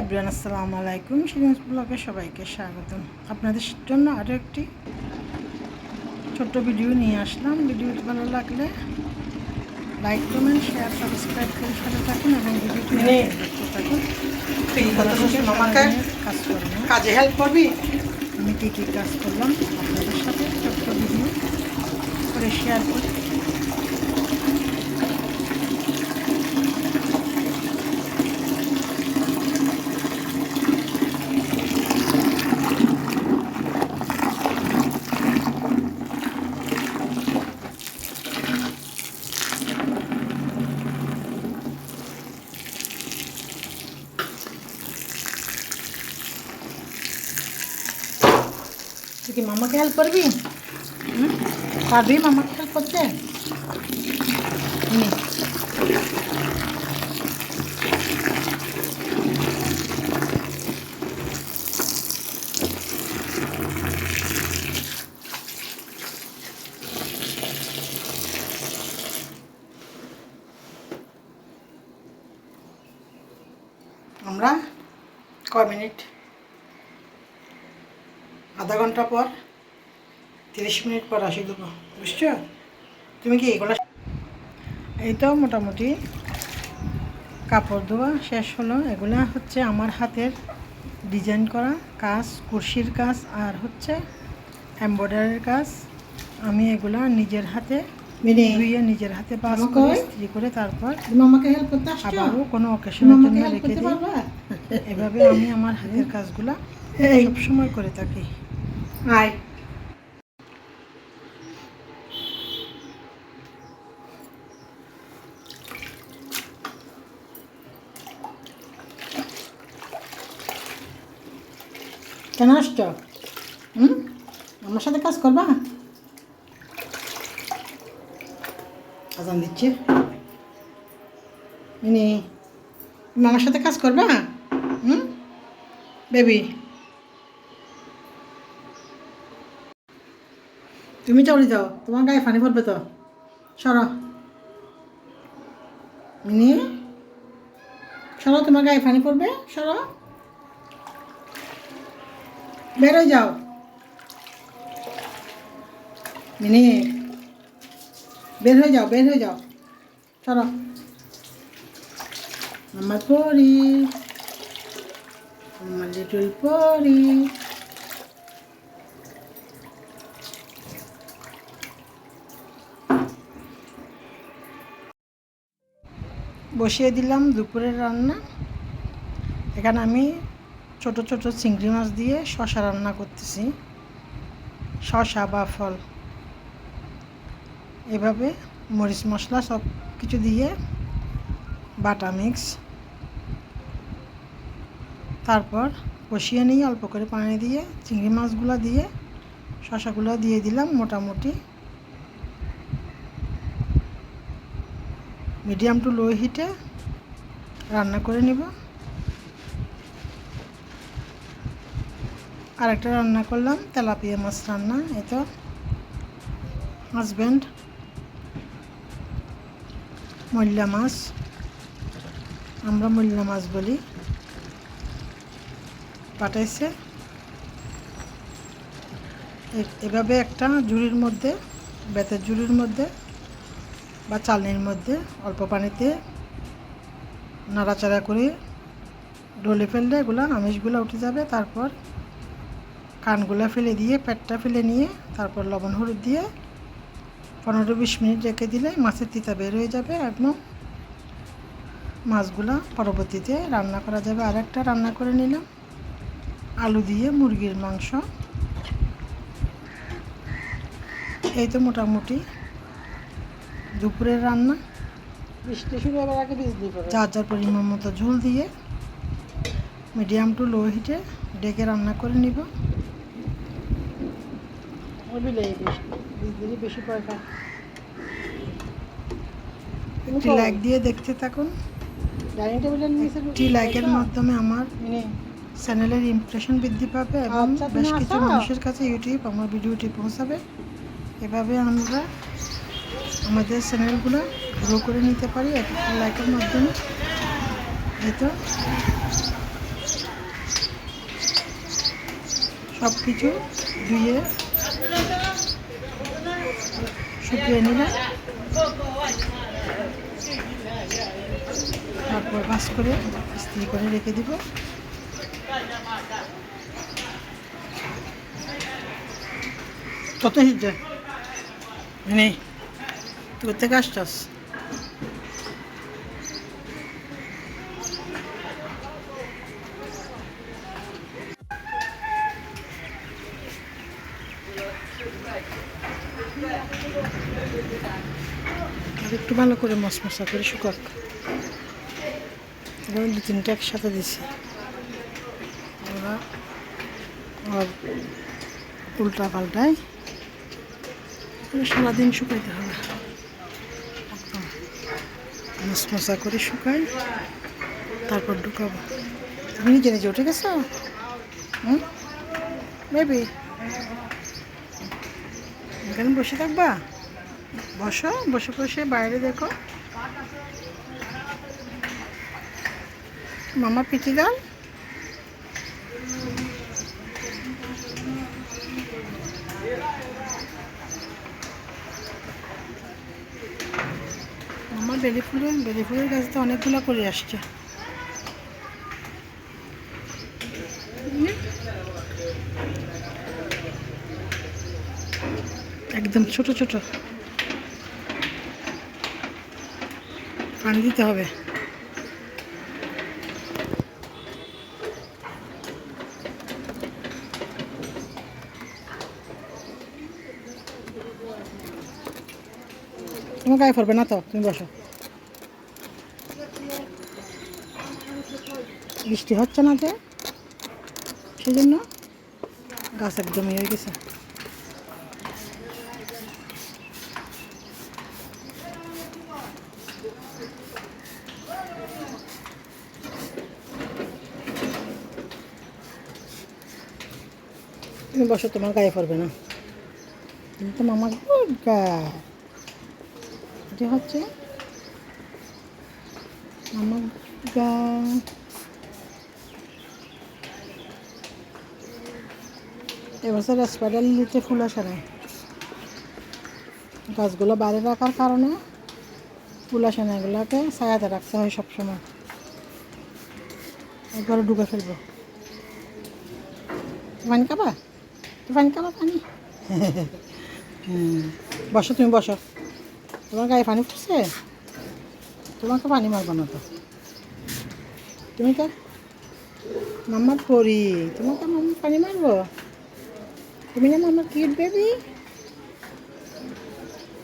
Everyone আসসালামু আলাইকুম। Serious ব্লগে সবাইকে স্বাগতম। আপনাদের জন্য আরও একটি ছোট্ট ভিডিও নিয়ে আসলাম। ভিডিওটি ভালো লাগলে লাইক কমেন্ট শেয়ার সাবস্ক্রাইব করে সাথে থাকুন এবং ভিডিওটি নে। দেখতে থাকুন। তুই কত খুশি মামাকে সারাদিনের কাজ করব। কাজে হেল্প করবি? আমি কী কী কাজ করলাম আপনাদের সাথে? ছোট্ট ভিডিও করে শেয়ার করি। কি মামাকে হেল্প করবি? পারবি মামাকে হেল্প করতে? আমরা কয় মিনিট আধা ঘণ্টা পর তিরিশ মিনিট পর আসি দেবো বুঝছ? তুমি কি এগুলো এই তো মোটামুটি কাপড় ধোয়া শেষ হলো। এগুলা হচ্ছে আমার হাতের ডিজাইন করা কাজ কুর্সির কাজ আর হচ্ছে এমব্রয়ডারির কাজ। আমি এগুলা নিজের হাতে ধুয়ে নিজের হাতে বাস আমাকে করে ইস্ত্রি করে তারপর আবারও কোনো অকেশনের জন্য রেখে দিই। এভাবে আমি আমার হাতের কাজগুলা সবসময় করে থাকি। আয় কেন আসছ? হুম? আমার সাথে কাজ করবা? আজান দিচ্ছে। ইনি আমার সাথে কাজ করবা? হুম? বেবি। তুমি চলে যাও। তোমার গায়ে পানি পড়বে তো। সরো। মিনি? সরো, তোমার গায়ে পানি পড়বে? সরো। বেরোয় যাও। মিনি? বের হয়ে যাও, বের হয়ে যাও। সরো। আমার পরি। আমার লিটল পরি। বসিয়ে দিলাম দুপুরের রান্না। এখানে আমি ছোট ছোট চিংড়ি মাছ দিয়ে শশা রান্না করতেছি। শশা বা ফল। এভাবে মরিচ মশলা সব কিছু দিয়ে বাটা মিক্স। তারপর কষিয়ে নিয়ে অল্প করে পানি দিয়ে চিংড়ি মাছগুলো দিয়ে শশাগুলো দিয়ে দিলাম মোটামুটি। মিডিয়াম টু লো হিটে রান্না করে নিব। আর একটা রান্না করলাম, তেলাপিয়া মাছ রান্না, এই তো। হাজব্যান্ড মল্লা মাছ, আমরা মল্লা মাছ বলি। পাঠাইছে। এভাবে একটা ঝুড়ির মধ্যে, বেতের ঝুড়ির মধ্যে বা চালনির মধ্যে অল্প পানিতে নাড়াচাড়া করে ডলে ফেললে এগুলো আমিষগুলো উঠে যাবে। তারপর কানগুলো ফেলে দিয়ে, পেটটা ফেলে নিয়ে তারপর লবণ হলুদ দিয়ে পনেরো বিশ মিনিট রেখে দিলে মাছের তিতা বের হয়ে যাবে একদম মাছগুলো পরবর্তীতে রান্না করা যাবে। আর একটা রান্না করে নিলাম, আলু দিয়ে মুরগির মাংস। এই তো মোটামুটি দুপুরের রান্না? বৃষ্টি শুরু হবার আগে বিজলি পড়ে। যার যার পরিমাণ মতো ঝোল দিয়ে মিডিয়াম টু লো হিটে ডেকে রান্না করে নিব। বিজলি বেশি একটি লাইক দিয়ে দেখতে থাকুন। একটি লাইকের মাধ্যমে আমার চ্যানেলের ইমপ্রেশন বৃদ্ধি পাবে এবং আচ্ছা, বেশ কিছু মানুষের কাছে ইউটিউব আমার ভিডিওটি পৌঁছাবে। এভাবে আমরা আমাদের চ্যানেলগুলো গ্রো করে নিতে পারি, এক লাইকের মাধ্যমে। এই তো। সব কিছু ধুয়ে শুকিয়ে নিলাম। তারপর ভাস করে ইস্ত্রি করে রেখে দিব। কত হিজে নেই। তুই থেকে আসছস একটু ভালো করে মশমশা করে শুকাক। দু তিনটা একসাথে দিছি। ওরা উল্টা পাল্টাই সারাদিন শুকাইতে হবে। মশমশা করে শুকাই, তারপর ঢুকাবো। তুমি নিজে নিজে উঠে গেছো? হুম? বেবি এখানে বসে থাকবা? বসো, বসে বসে বাইরে দেখো। মামা পিঠি গাল আমার বেলি ফুলের বেলি ফুলের গাছ তো অনেকগুলো করে আসছে। একদম ছোট ছোট। পানি দিতে হবে। তোমার গায়ে পড়বে না তো? তুমি বসো। বৃষ্টি হচ্ছে না যে। সেই জন্য গাছ একদমই হয়ে গেছে। তুমি বসো, তোমার গায়ে পড়বে না। কিন্তু মামা এটা হচ্ছে মামা গায়। এবছর স্পাইডার লিলিতে ফুল আসে নাই। গাছগুলো বাইরে রাখার কারণে ফুল আসে না এগুলোকে ছায়াতে রাখতে হয় সবসময়। একবারে ডুবে ফেলব। পানি তুই পানি খাবা পানি? বসো, তুমি বসো। তোমার গায়ে পানি ফুটছে তোমাকে পানি মারবো না তো। তুমি তো মাম্মার পরি। তোমাকে মাম্মা পানি মারবো? তুমি না মাম্মার কিট বেবি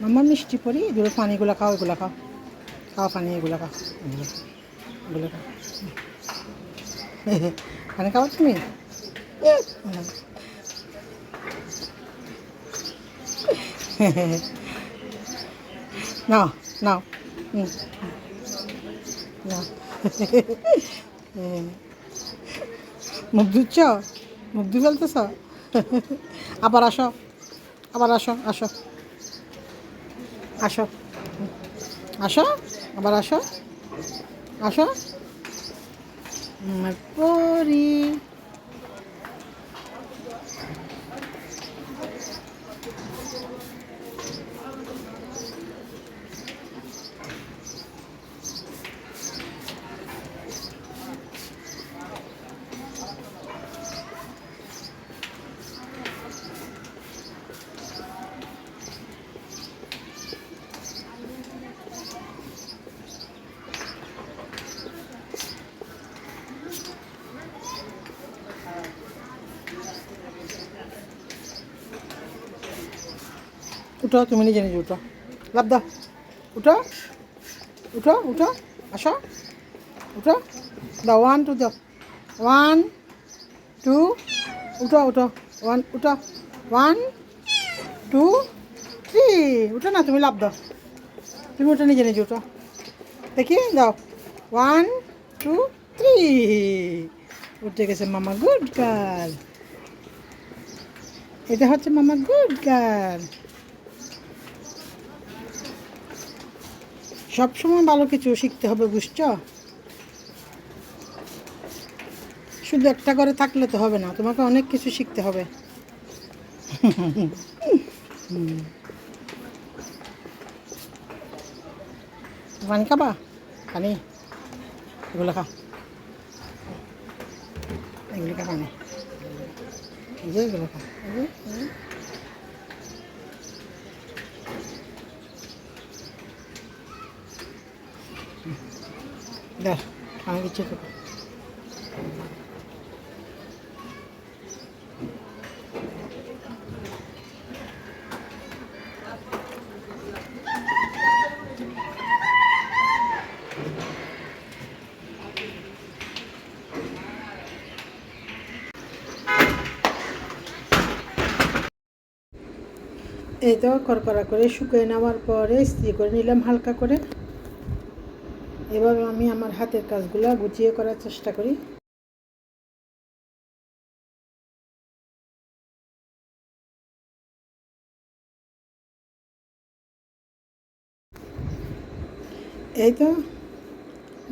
মাম্মার মিষ্টি পরি, এগুলো পানিগুলো খাও, এগুলো খাও। খাও পানি, এগুলো খাও এগুলো খাও পানি খাও তুমি? নাও নাও। নাও। মুখ ধুচ্ছ? মুখ ধুয়ে ফেলতেছ? আবার আসো আবার আসো আসো আসো আসো আবার আসো আসো। আমার পরি উঠো, তুমি নিজে নিজে উঠো। লাভ দাও। উঠো। উঠো উঠো। আসো। উঠো। দাও ওয়ান টু দাও। ওয়ান টু উঠো উঠো। ওয়ান উঠো। ওয়ান টু থ্রি উঠো না, তুমি লাভ দাও। তুমি উঠো, নিজে নিজে উঠো। দেখি, দাও। ওয়ান টু থ্রি উঠে গেছে মামা গুড গার্ল এটা হচ্ছে মামা গুড গার্ল সবসময় ভালো কিছু শিখতে হবে, বুঝছ? শুধু একটা করে থাকলে তো হবে না, তোমাকে অনেক কিছু শিখতে হবে। পানি খাবা? পানি এগুলো খা। এগুলো খা পানি এগুলো খা এই যে, এই যে। দেখ দিচ্ছি তোকে এই তো করকরা করে শুকিয়ে নেওয়ার পরে ইস্ত্রি করে নিলাম হালকা করে। এভাবে আমি আমার হাতের কাজগুলো গুছিয়ে করার চেষ্টা করি। এই তো,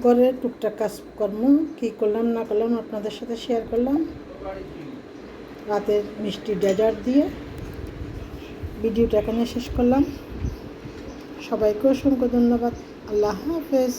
ঘরের টুকটাক কাজকর্ম, কী করলাম, না করলাম আপনাদের সাথে শেয়ার করলাম। রাতের মিষ্টি ডেজার্ট দিয়ে ভিডিওটা এখানে শেষ করলাম। সবাইকে অসংখ্য ধন্যবাদ। আল্লাহ হাফেজ।